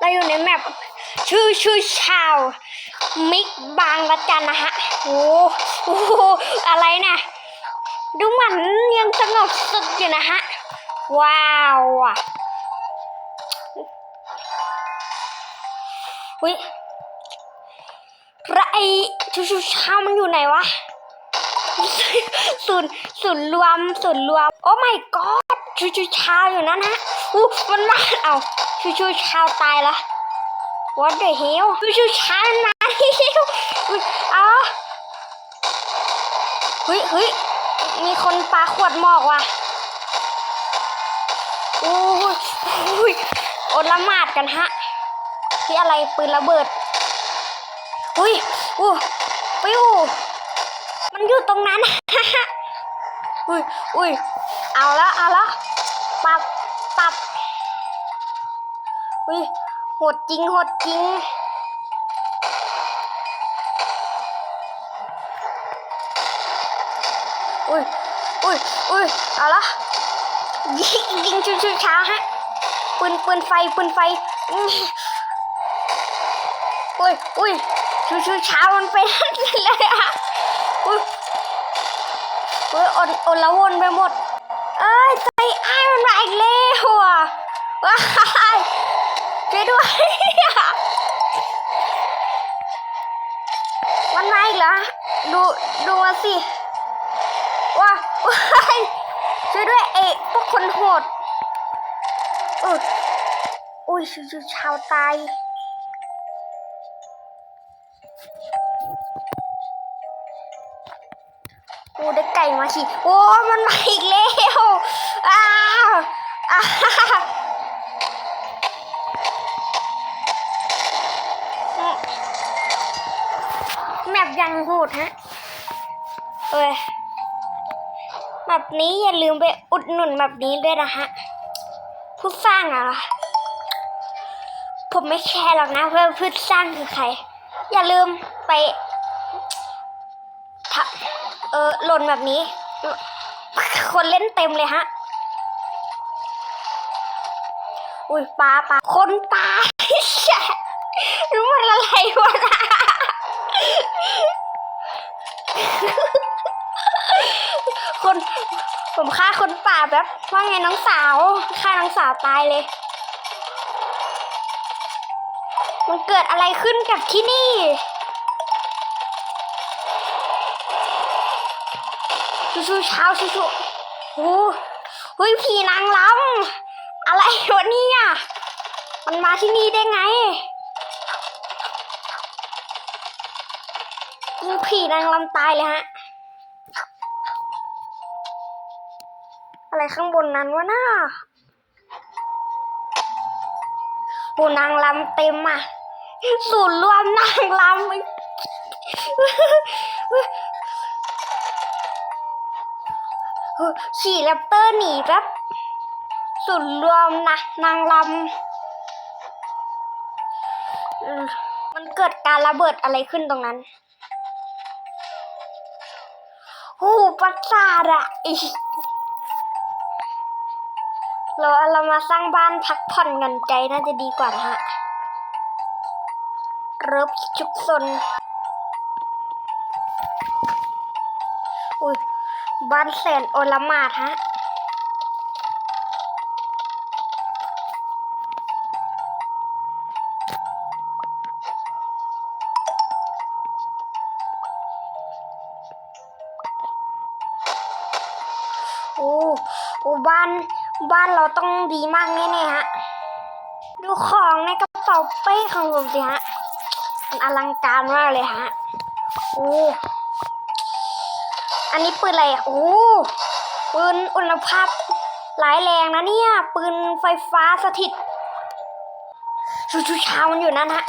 เราอยู่ในแมปชื่อชื่อชาว มิกบางละจันนะฮะโอ้โหอะไรเนี่ยดูเหมือนยังสงบสุดอยู่นะฮะ ว้าวอะวิไรชูชูชามันอยู่ไหนวะศูนย์ศูนย์รวมศูนย์รวม โอ้ my god ชูชูชาอยู่นั่นฮะอู้มันมาเอา ชูชูชาตายละ what the hell ชูชูชามันมาแล้วอุ๊ยอาเฮ้ยเฮ้ยมีคนปาขวดหมอกว่ะโอ้ยโอ้ยอดละหมาดกันฮะที่อะไรปืนระเบิดอุ้ยอู้ปิ้วมันอยู่ตรงนั้นอุ้ยอุ้ยเอาละเอาละปับปับ อุ้ยหดจริงหดจริงอุ้ยอุ้ยอุ้ยเอาละยิงยิงชุชุช้าฮะปืนปืนไฟปืนไฟอุ้ยอุ้ยชุชุช้ามันเป็นเลยอะอุ้ยอุ้ยอ่อนอ่อนละวนไปหมด เอ้ยใจอ้ายมันมาอีกแล้ว มันมาอีกแล้วดูดูมาสิ ว้าว้ายช่วยด้วยเอะพวกคนโหดเอออุ้ยชูชาวตายโอ้ได้ไก่มาขี่โอ้มันมาอีกแล้วอ้าวอ้าว ยังโหดฮะเอ้ยแบบนี้อย่าลืมไปอุดหนุนแบบนี้ด้วยนะฮะ ผู้สร้างอะผมไม่แคร์หรอกนะว่าผู้สร้างคือใคร อย่าลืมไปทเออหล่นแบบนี้ คนเล่นเต็มเลยฮะ อุ้ยปลาปลาคนปลารู้มันอะไรวะนะ คนผมฆ่าคนป่าแบบว่าไงน้องสาวฆ่าน้องสาวตายเลย มันเกิดอะไรขึ้นกับที่นี่ ชูๆเช้าชูๆโอ้เฮ้ยผีนางรำอะไรวะเนี่ยมันมาที่นี่ได้ไง ผีนางรำตายเลยฮะ อะไรข้างบนนั้นวะน่าปูนางลำเต็มอะศูนย์รวมนางลำขี่แรปเตอร์หนีแป๊บศูนย์รวมนะนางลำมันเกิดการระเบิดอะไรขึ้นตรงนั้น โอ้ประสาทอะอีเราเรามาสร้างบ้านพักผ่อนกันใจน่าจะดีกว่านะฮะเริบชุกซนอุ้ยบ้านแสนโอลหมาดฮะ บ้านบ้านเราต้องดีมากแน่ๆฮะ ดูของในกระเป๋าเป้ของผมสิฮะมันอลังการมากเลยฮะโอ้อันนี้ปืนอะไรอะโอ้ปืนอุณหภาพหลายแรงนะเนี่ย ปืนไฟฟ้าสถิตชูชูชามันอยู่นั่นฮะ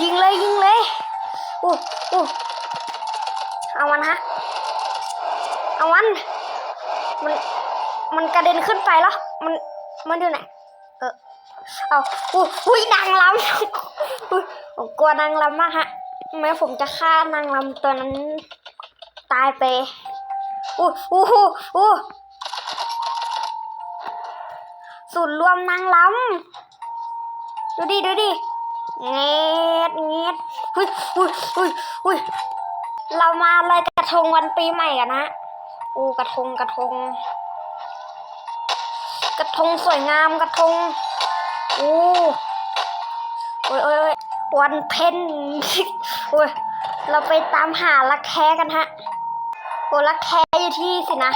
ยิงเลยยิงเลยโอ้โอ้เอามันฮะเอามันมัน มันกระเด็นขึ้นไปแล้ว มันมันอยู่ไหนเออเอาอุ้ยอุ้ยนางลำอุ๊ยผมกลัวนางลำมากฮะแม้ผมจะฆ่านางลำตัวนั้น ตายไปอู้อู้หูอู้ศูนย์รวมนางลดูดิดูดิเงียดเงียดหุ้ยหุ้ยหุ้ยหุ้ยเรามาลอยกระทงวันปีใหม่กันนะโอ้กระทงกระทง กระทงสวยงามกระทงโอ้โอ้ยโอ้ยโอ้ยวันเพ็ญโอ้ยเราไปตามหาลักแท้กันฮะโอ้ลักแท้อยู่ที่สินะ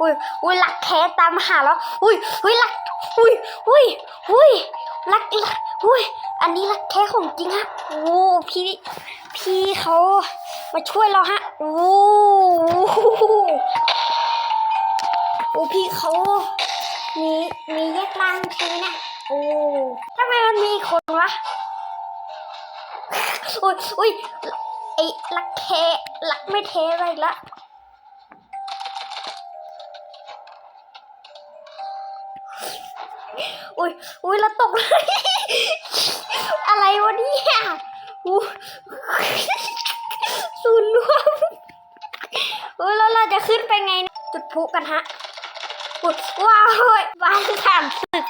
อุ้ยอุ้ยลักแท้ตามหาแล้วอุ้ยอุ้ยลักอุ้ยอุ้ยอุ้ยลักลักอุ้ยอันนี้ลักแท้ของจริงฮะโอ้พี่พี่เขามาช่วยเราฮะโอ้โอ้พี่เขา มีมีแยกล่างทีนะโอ้ทำไมมันมีคนวะอุ้ยอุ้ยไอ้ลักเทลักไม่เทอะไรละอุ้ยอุ้ยแล้วตกเลย อะไรวะเนี่ยอู้ศูนย์รวมอุ้ยแล้วเราจะขึ้นไปไง จุดพลุกันฮะ ว้าวบ้านผ่านศึก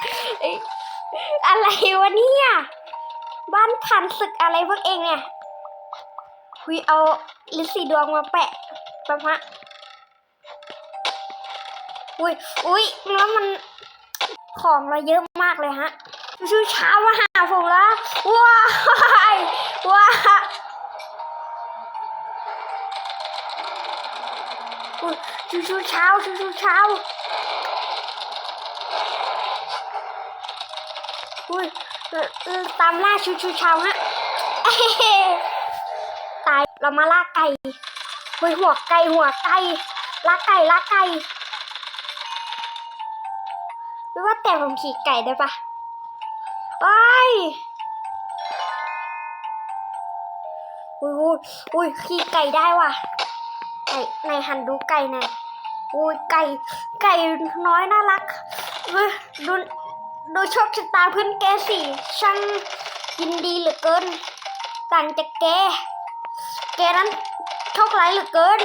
อะไรวะเนี่ย บ้านผ่านศึกอะไรพวกเองเนี่ยคุยเอาลิสีดวงมาแปะแป๊บฮะอุ้ยอุ้ยแล้วมันของเราเยอะมากเลยฮะชูเช้ามาหาผมแล้วว้ายว้าอุ๊ยชูชูเช้าชูชูเช้า อุ้ยตามล่าชูชูช้าฮะตายเรามาล่าไก่เฮ้ยหัวไก่หัวไก่ล่าไก่ล่าไก่ไม่ว่าแต่ผมขี่ไก่ได้ปะว้ายอุ้ยอุ้ยอุ้ยขี่ไก่ได้ว่ะไก่ในหันดูไก่หน่อยอุ้ยไก่ไก่น้อยน่ารักเว้ยดู ดูโชคชะตาเพื่อนแกสิช่างยินดีเหลือเกิน ต่างจากแก แกนั้นโชคร้ายเหลือเกิน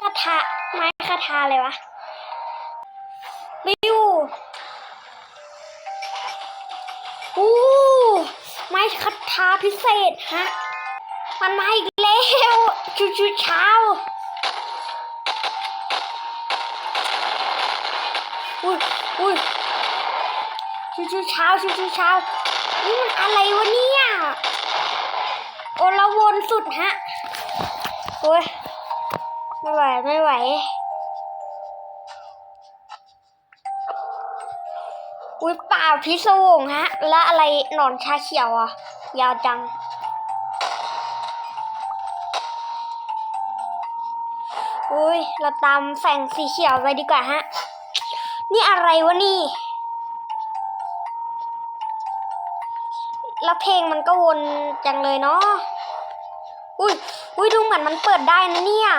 คาถาไม้คาถาเลยวะบิวอู้ไม้คาถาพิเศษฮะมันมาอีกแล้วชูชูเช้าอุ้ยอุ้ย ชูชูเช้าชูชูเช้านี่มันอะไรวะเนี่ย โอละวนสุดฮะ โอ้ยไม่ไหวไม่ไหว อุ้ยป่าพิศวงฮะ แล้วอะไรหนอนชาเขียวอะ ยาวจังอุ้ย เราตามแสงสีเขียวไปดีกว่าฮะ นี่อะไรวะนี่ แล้วเพลงมันก็วนจังเลยเนาะ อุ้ยอุ้ยดูเหมือนมันเปิดได้นะเนี่ย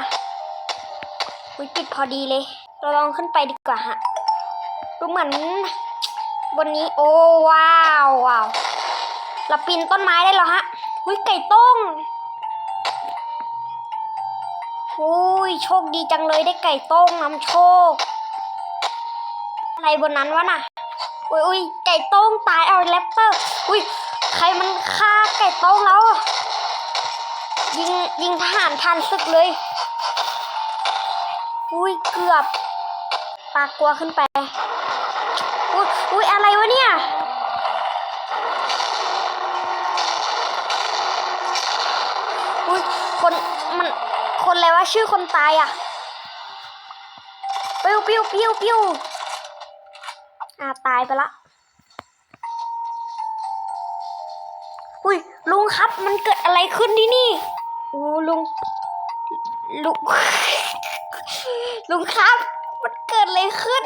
อุ้ยปิดพอดีเลย เราลองขึ้นไปดีกว่าฮะ ดูเหมือนบนนี้โอ้ว้าวว้าวเราปีนต้นไม้ได้แล้วฮะหุยไก่ต้งอุ้ยโชคดีจังเลยได้ไก่ต้งนำโชค อะไรบนนั้นวะน่ะอุ้ยอุ้ยไก่ต้งตายเอาแรปเตอร์อุ้ย ใครมันฆ่าไก่ต้งแล้ว ยิงยิงทหารทันศึกเลย อุ้ยเกือบ ปากกลัวขึ้นไป อุ้ยอุ้ยอะไรวะเนี่ยอุ้ยคนมันคนอะไรวะชื่อคนตายอะปิ้วปิ้วปิ้วปิ้วอ่าตายไปละ ครับ มันเกิดอะไรขึ้นที่นี่โอ้ลุงลุงลุงครับ มันเกิดอะไรขึ้น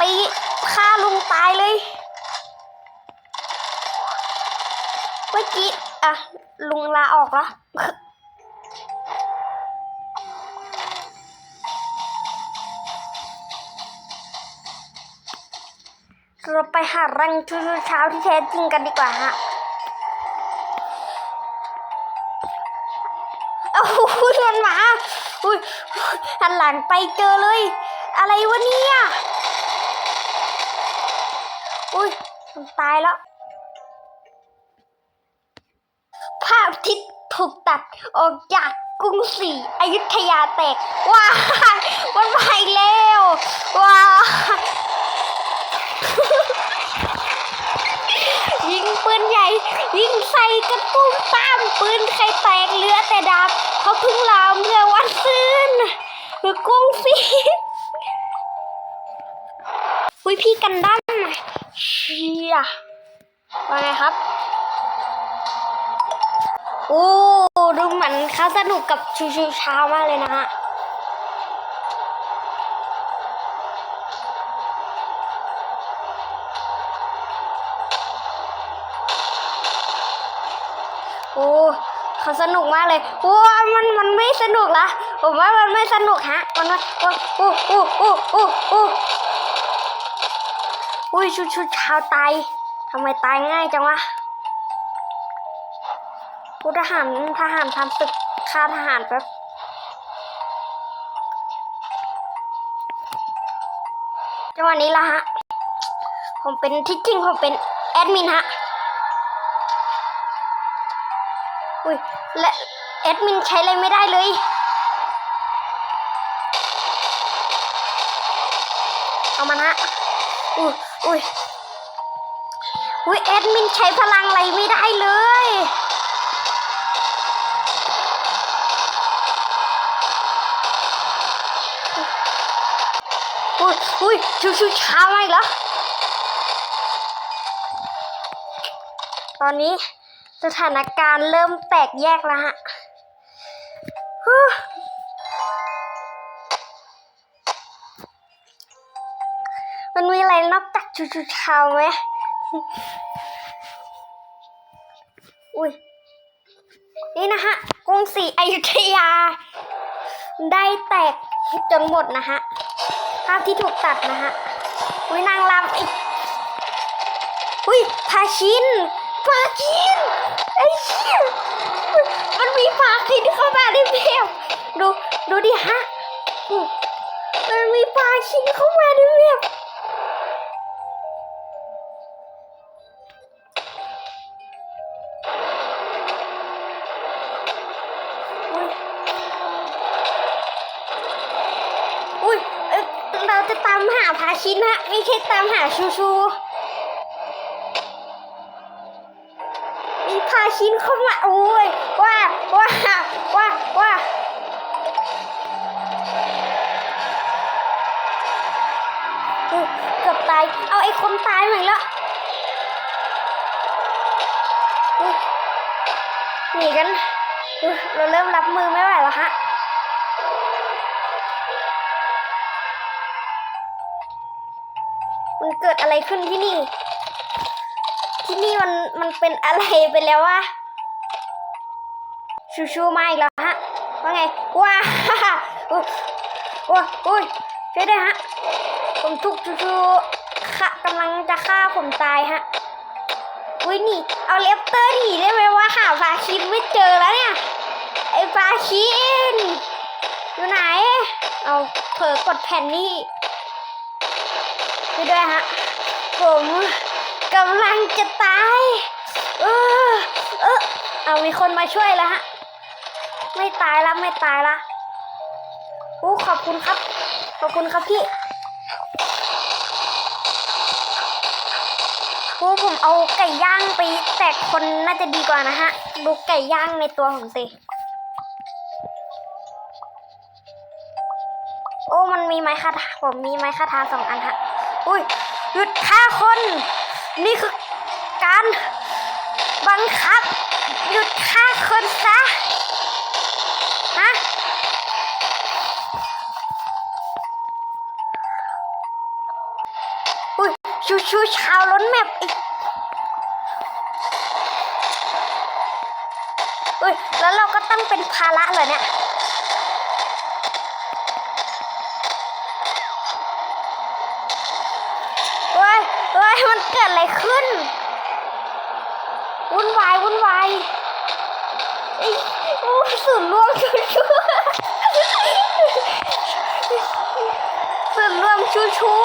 ตีฆ่าลุงตายเลย เมื่อกี้อะลุงลาออกแล้ว เราไปหารังชูเช้าที่แท้จริงกันดีกว่าฮะโอ้โหมันมาอุ้ยหันหลังไปเจอเลย อะไรวะเนี่ยอุ้ยมันตายแล้ว ภาพที่ถูกตัดออกจากกรุงศรีอยุธยาแตก ว้ายมันมาอีกแล้ว ว้า ยิงปืนใหญ่ ยิงใส่กระตุ้มตามปืนใครแตกเหลือแต่ดาบเขาพิ่งลาเมื่อวันซืนหรือกรุงศรีอุ้ยพี่กันดั้มเชียว่าไงครับโอ้ดูเหมือนเขาสนุกกับชูชูเช้ามากเลยนะฮะ โอ้เขาสนุกมากเลยโอ้มันมันไม่สนุกละผมว่ามันไม่สนุกฮะมันว่าโอ้โอ้โอ้โอ้โอ้โอ้อุ้ยชุดชุดชาวตายทำไมตายง่ายจังวะผู้ทหารทหารทำศึกฆ่าทหารแป๊บจังหวะนี้ละฮะ ผมเป็นที่จริงผมเป็นแอดมินฮะ อุ้ยและแอดมินใช้อะไรไม่ได้เลยเอามันฮะอุ้ยอุ้ยอุ้ยแอดมินใช้พลังอะไรไม่ได้เลยอุ้ยอุ้ยชูชูช้ามาอีกแล้วตอนนี้ สถานการณ์เริ่มแตกแยกแล้วฮะมันมีอะไรนอกจากชูชูชาวไหมอุ้ย นี่นะฮะกรุงศรีอยุธยา ได้แตกจนหมดนะฮะ ภาพที่ถูกตัดนะฮะ อุ้ยนางรำอีกอุ้ยพาชิน พาชินไอ้เชี่ยมันมีพาชินเข้ามาในเพลดูดูดิฮะมันมีพาชินเข้ามาในเพลอุ้ยอุ้ยเอ้ยเราจะตามหาพาชินฮะไม่ใช่ตามหาชูชู ชินเข้ามาโอ้ยว่าว่าว่าว่าเกือบตาย เอาไอ้คนตายมาอีกแล้วหนีกัน เราเริ่มรับมือไม่ไหวแล้วฮะมันเกิดอะไรขึ้นที่นี่ ที่นี่มันมันเป็นอะไรไปแล้ววะชูชูมาอีกแล้วฮะว่าไงว้าอุ้ยอุ้ยอุ้ยช่วยด้วยฮะผมถูกชูชูค่ะกำลังจะฆ่าผมตายฮะอุ้ยนี่ เอาเลปเตอร์หนีได้ไหมว่าหาฟาคินไม่เจอแล้วเนี่ยไอ้ฟาคินอยู่ไหน เอาเผลอกดแผ่นนี่ช่วยด้วยฮะผม กำลังจะตาย เออ เออ เอามีคนมาช่วยแล้วฮะ ไม่ตายละไม่ตายละโอ้ขอบคุณครับ ขอบคุณครับพี่โอ้ผมเอาไก่ย่างไปแจกคนน่าจะดีกว่านะฮะ ดูไก่ย่างในตัวผมสิ โอ้ มันมีไม้คาถาผมมีไม้คาถาสองอันฮะ อุ้ยหยุดฆ่าคน นี่คือการบังคับหยุดฆ่าคนซะฮะอุ้ยชูชูชาวล้นแมปอีกอุ้ยแล้วเราก็ต้องเป็นภาระเหรอเนี่ย มันเกิดอะไรขึ้น วุ่นวายวุ่นวายไอ้สุดร่วมชู้วชั่วสุดร่วมชู้วชู้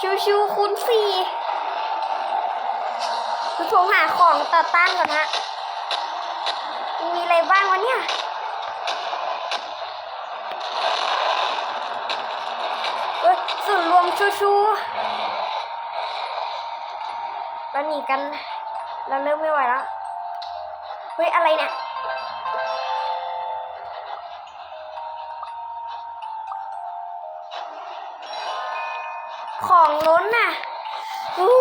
ชูชูคุณสี่โทรหาของต่อต้านก่อนฮะ มีอะไรบ้างวะเนี่ย มชูชูเราหนีกัน เราเริ่มไม่ไหวแล้ว เฮ้ย อะไรเนี่ย ของล้นน่ะอู้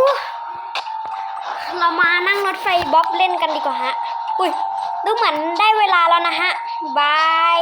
เรามานั่งรถไฟบ๊อบเล่นกันดีกว่าฮะ อุ้ย ดูเหมือนได้เวลาแล้วนะฮะ บาย